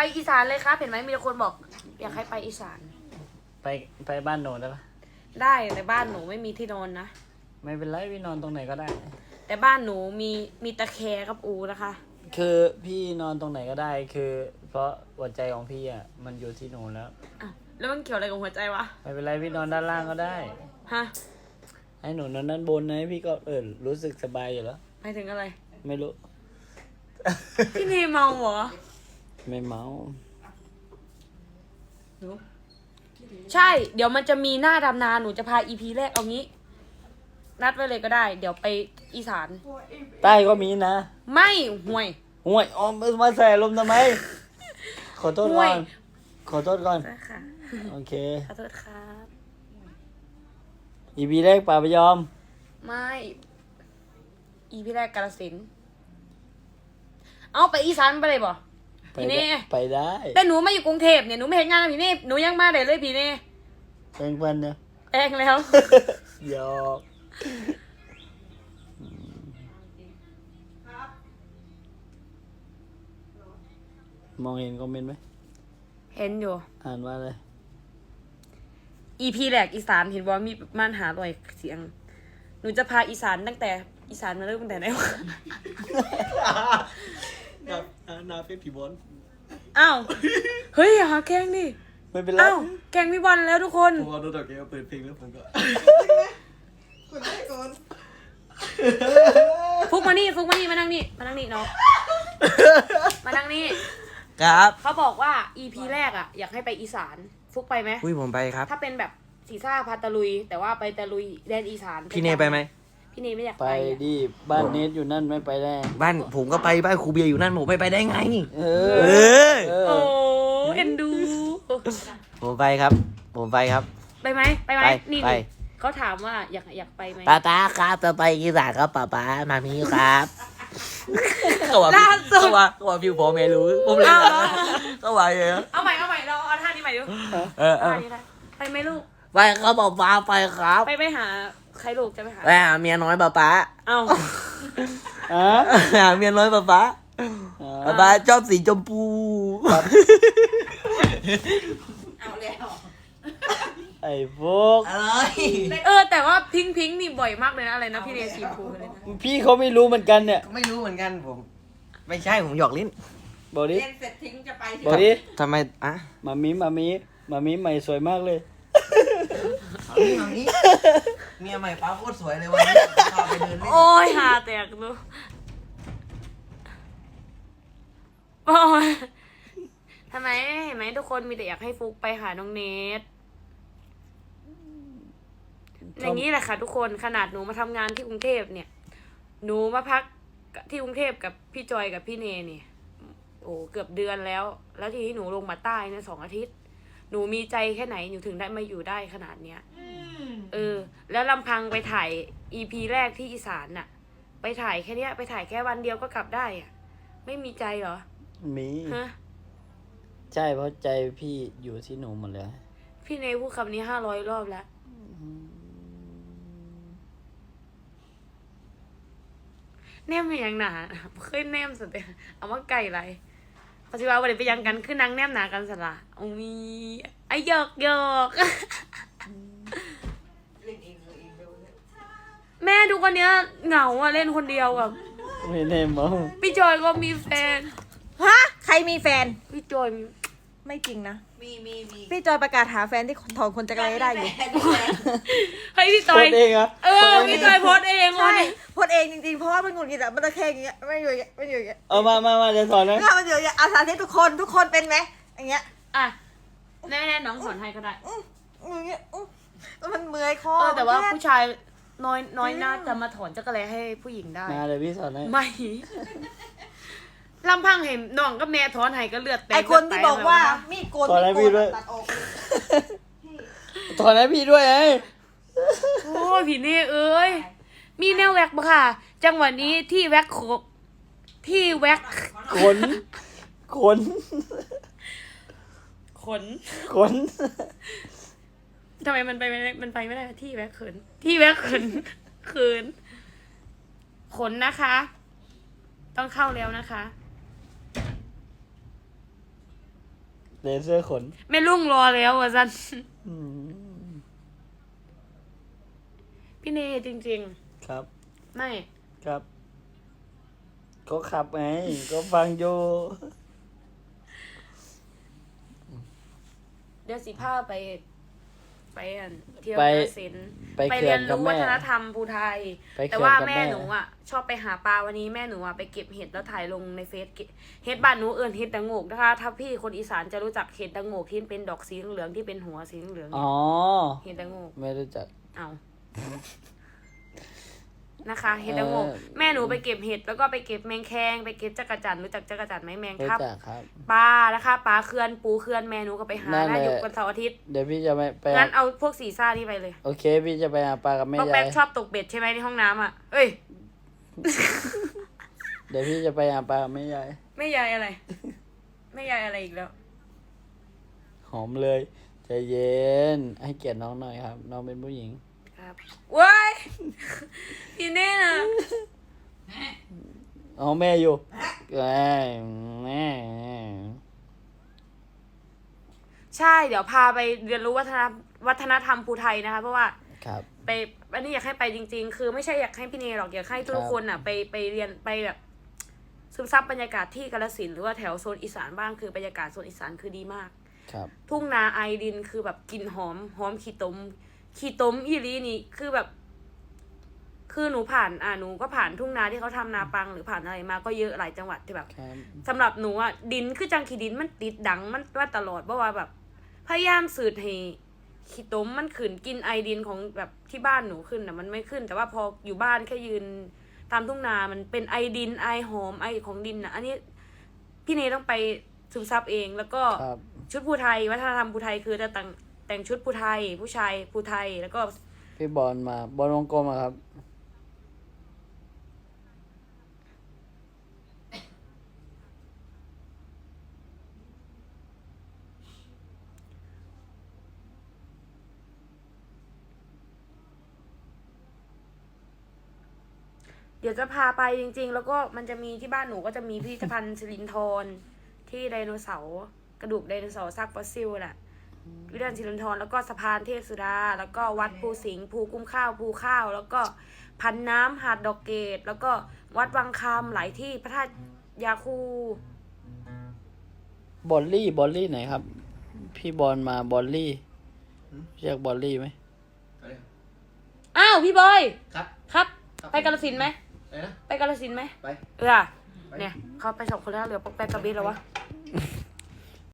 ไปอีสานเลยครับ เห็นไหมมีคนบอก อยากให้ไปอีสาน ไปไปบ้านโหนได้ปะได้แต่บ้านหนูไม่มีที่นอนนะ ไม่เป็นไรพี่นอนตรงไหนก็ได้ แต่บ้านหนูมีมีตะแคร์กับอูนะคะ คือพี่นอนตรงไหนก็ได้ คือ เพราะหัวใจของพี่อะมันอยู่ที่หนูแล้ว อะ แล้วมันเกี่ยวอะไรกับหัวใจวะ ไม่เป็นไรพี่นอนด้านล่างก็ได้ ฮะให้หนูนอนด้านบนนะพี่ก็เออรู้สึกสบายอยู่แล้ว หมายถึงอะไร ไม่รู้ พี่เนเมาเหรอ ไม่เมาใช่ เดี๋ยวมันจะมีหน้าดำนาหนูจะพาอีพีแรกเอางี้ นัดไว้เลยก็ได้ เดี๋ยวไปอีสาน ใต้ก็มีนะไม่ห่วย ห่วยออมมาใส่ลมณ์ทำไม ขอโทษห่ก่วอย น ขอโทษก่อน นะคะโอเค ขอโทษครับ อีพีแรกป่าพยอม ไม่ อีพีแรกกาลสินธุ์เอาไปอีสานไปเลยบ่ไป พี่เน่ได้ไปได้แต่หนูมาอยู่กรุงเทพเนี่ยหนูไม่เห็นงานนะพี่เน่หนูยังมาได้เลยพี่เน่แปลงฟันเนี่ยแองแล้วหยอกมองเห็นคอมเมนต์ไหม เห็นอยู่ อ่านว่าอะไรอีพีแรกอีสานเห็นว่ามีม่านหาลอยเสียง หนูจะพาอีสานตั้งแต่อีสานมาเริ่มตั้งแต่ไหนวะ นานาเฟผีบอลอ้าว เฮ้ยอย่าหาแกล้งดิ ไม่เป็นไรอ้าว แกล้งพี่บอลแล้วทุกคนผมเอาโดนดอกเกลเปิดเพลงแล้วผมก็คนได้ก่อนฟุกมานี่ ฟุกมานี่ มานั่งนี่ มานั่งนี่เนาะ มานั่งนี่ ครับเขาบอกว่า EP แรกอะอยากให้ไปอีสาน ฟุกไปไหม อุ้ยผมไปครับ ถ้าเป็นแบบสีซ่าพาตะลุย แต่ว่าไปตะลุยแดนอีสานพี่เนไปไหม พี่เนไม่อยากไปไปอะดิบ้านเนทอยู่นั่นไม่ไปได้ บ้านผมก็ไปบ้านครูเบียร์อยู่นั่นผมไม่ไปได้ไง เอเออ อ เอโอ้อเอ็นดู ผมไปครับ ผมไปครับ ไปไหมไปไหมไปนี่ไปนี่เขาถามว่าอยากอยากไปไหมป้าป้าครับจะไปอีสานครับป้าป้ามามีครับเขาว่าล่าสุด เขาว่าเขาว่าฟิวผมไม่รู้ผมเลยอ้าวเหรอเขาว่าอย่างเงี้ยเอาใหม่เอาใหม่เราเอาท่านี้ใหม่ดูเออเอท่าอนี้นะไปไหมลูก ไปครับป้าป้าไปครับ ไปไปหา ใครลูกจะไปหา ไปหาเมียน้อยป้าป้าเอ้า อะหาเมียน้อยป้าป้าอ่ป้าะป้าชอบสีชมพูไอ้พวกอะไรเออ แต่ว่าพิงพิงนี่บ่อยมากเลยนะอะไรนะพี่เนสีฟูเลยนะพี่เขาไม่รู้เหมือนกันเนี่ยไม่รู้เหมือนกันผม ไม่ใช่ผมหยอกลิ้นบอกดิเรียนเสร็จทิ้งจะไปที่บอกดิทำไมอะมามีมามีมามีใหม่สวยมากเลย เอานี่เอานี่ เมียใหม่ป้าโคตรสวยเลยวันนี้พาไปเดินเล่นโอ้ยหาแตกดูโอ้ยทำไมเห็นไหมทุกคนมีแต่อยากให้ฟุกไปหาน้องเนทอย่างนี้แหละค่ะ ทุกคนขนาดหนูมาทำงานที่กรุงเทพเนี่ย หนูมาพักที่กรุงเทพกับพี่จอยกับพี่เนเนี่ย โอ้เกือบเดือนแล้ว แล้วทีนี้หนูลงมาใต้เนี่ยสองอาทิตย์ หนูมีใจแค่ไหนหนูถึงได้มาอยู่ได้ขนาดเนี้ย เออ แล้วลำพังไปถ่ายอีพีแรกที่อีสานน่ะ ไปถ่ายแค่เนี้ย ไปถ่ายแค่วันเดียวก็กลับได้อะไม่มีใจเหรอ มีฮะ ใช่เพราะใจพี่อยู่ที่หนูหมดเลยพี่เนพูดคำนี้ห้าร้อยรอบแล้ว แนมเป็นหยังหนาเคยแนมสุดเลยเอามาไก่ไรปัจจุบันวันนี้ไปยังกันคือนางแนมหนากันสละโอ้มีไอหยอกหยอก แม่ดูคนเนี้ยเหงาอะเล่นคนเดียวอะไม่แน่มั้งพี่จอยก็มีแฟน ฮะ ใครมีแฟน พี่จอยมีไม่จริงนะ มีมีมีพี่จอยประกาศหาแฟนที่ถอนคนจักรเลยได้อยู่ เฮ้ยพี่จตัอวยเองอะเออพี่จอยโพสต์เองใช่วันนี้โพสต์เองจริงๆ เพราะว่ามันหงุดหงิดอะมันตะแคงอย่างเงี้ยไม่อยู่อย่างเงี้ยไม่อยู่อย่างเงี้ยเอามามามาจะสอนนะถ้ามันอยู่อย่างเงี้ยอาสาที่ทุกคนทุกคนเป็นไหมอย่างเงี้ยอะแน่ๆน้องสอนให้ก็ได้ อื้ออย่างเงี้ยอื้อแล้วมันเมื่อยคอเออแต่ว่ามันผู้ชาย น้อยน้อยน่าจะมาถอนจักรแลให้ผู้หญิงได้ มาเดี๋ยวพี่สอนให้ไม่ลำพังเห็นน้องก็แม่ถอนให้ก็เลือดแตกไอคนที่บอกว่าเลืดแตมีดโกนสอนให้มีพี่ดโกด้วยนตัดออกสอนให้พี่ด้วยไอ้โอ้ยพี่เน่เอ้ย มีแนวแว็กบ่ค่ะ จังหวะนี้ที่แว็กโคที่แว็กขนขนขนขน ทำไมมันไปไม่ได้มันไปไม่ได้ที่แว็กเขิน ที่แว็กเขินเขินขนนะคะ ต้องเข้าแล้วนะคะเลเซอร์ขนแม่ลุงรอแล้วอะซันอืมพี่เนจริง ครับ ๆ ไม่ ครับ ก็ขับไง ก็ฟังอยู่เดี๋ยวสิพาไป ไปอันเที่ยวไป กาฬสินธุ์ไปไปเขื่เรีอยนนกับรู้แม่วัฒนธรรมภูไทย ไปเขื่อนแต่ว่ากับแม่แม่ หนูอะ ชอบไปหาปลาวันนี้แม่หนูอะไปเก็บเห็ดแล้วถ่ายลงในเฟซเก็บเห็ดบ้านหนูเอิญเห็ดตะโงกนะคะถ้าพี่คนอีสานจะรู้จักเห็ดตะโงกที่เป็นดอกสีเหลืองๆที่เป็นหัวสีเหลืองอ๋อ เห็ดตะโงกไม่รู้จัก เอา นะคะเห็ดตะโงกเออ แม่หนูไปเก็บเห็ดแล้วก็ไปเก็บแมงแคงไปเก็บจักรจันทร์รู้จักจักรจันทร์ไหมแมงรู้ครับจักครับ ปลานะคะปลาเคือนปูเคือนแม่หนูก็ไปหานั่นแหนะละ อยู่กันเสาร์อาทิตย์เดี๋ยวพี่จะไปไปงั้นเอาพวกสีซ่านี่ไปเลยโอเค พี่จะไปหาปลากับแม่ป้องยาแป๊ยกชอบตกเบ็ดใช่ไหมในห้องน้ำอะเอ้ยเดี๋ยวพี่จะไปหาปลากับแม่ยายไม่ยายอะไรไม่ยายอะไรอีกแล้ว หอมเลยใจเย็นให้เกียรติน้องหน่อยครับ น้องเป็นผู้หญิง ครับว้ายพี่เน่นะอ๋อแม่อยู่แม่แม่ใช่เดี๋ยวพาไปเรียนรู้วัฒนวัฒนธรรมภูไทยนะคะ เพราะว่าครับไปอันนี้อยากให้ไปจริง ๆ คือไม่ใช่อยากให้พี่เนหรอกอยากให้ทุครักบคนอะ ไปไปเรียนไปแบบซึมซับบรรยากาศที่กาฬสินธุ์หรือว่าแถวโซนอีสานบ้างคือบรรยากาศโซนอีสานคือดีมาก ครับ ทุ่งนาไอดินคือแบบกลิ่นหอมหอมขี้ตม ขี้ตมอีหลีนี่คือแบบ คือหนูผ่านอ่าหนูก็ผ่านทุ่งนาที่เขาทำนาปังหรือผ่านอะไรมาก็เยอะหลายจังหวัดที่แบบครับสำหรับหนูอะดินคือจังขี้ดินมันติดดังมันว่าตลอดเพราะว่าแบบ พยายามสืดให้ขี้ตมมันขึ้นกินไอดินของแบบที่บ้านหนูขึ้นอะมันไม่ขึ้น แต่ว่าพออยู่บ้านแค่ยืนตามทุ่งนา มันเป็นไอดินไอหอมไอของดินอะอันนี้พี่เนต้องไปซึมซับเองแล้วก็ครับชุดภูไทยวัฒนธรรมภูไทยคือจะแต่ง แต่งชุดภูไทย ผู้ชายภูไทยแล้วก็พี่บอลมา บอลวงกลมอะครับ เดี๋ยวจะพาไปจริง ๆ แล้วก็มันจะมีที่บ้านหนูก็จะมีพิพิธภัณฑ์สิรินทรที่ไดโนเสาร์กระดูกไดโนเสาร์ซากฟอสซิลแหละ พิพิธภัณฑ์สิรินทรแล้วก็สะพานเทพสุดา แล้วก็วัดภูสิงห์ภูกุ้มข้าวภูข้าว แล้วก็พันน้ำหาดดอกเกต แล้วก็วัดวังคำหลายที่พระธาตุยาคูบอลลี่บอลลี่ไหนครับ พี่บอลมาบอลลี่เรียกบอลลี่ไหมอ้าวพี่บอย ครับ ครับ ไปกาลสินธุ์ไหมอะไรนะ ไปกาลสินธุ์ไหมไป เออเนี่ยเขาไปสองคนแล้วเหลือปอกแป๊กกับบิ๊กแล้ววะ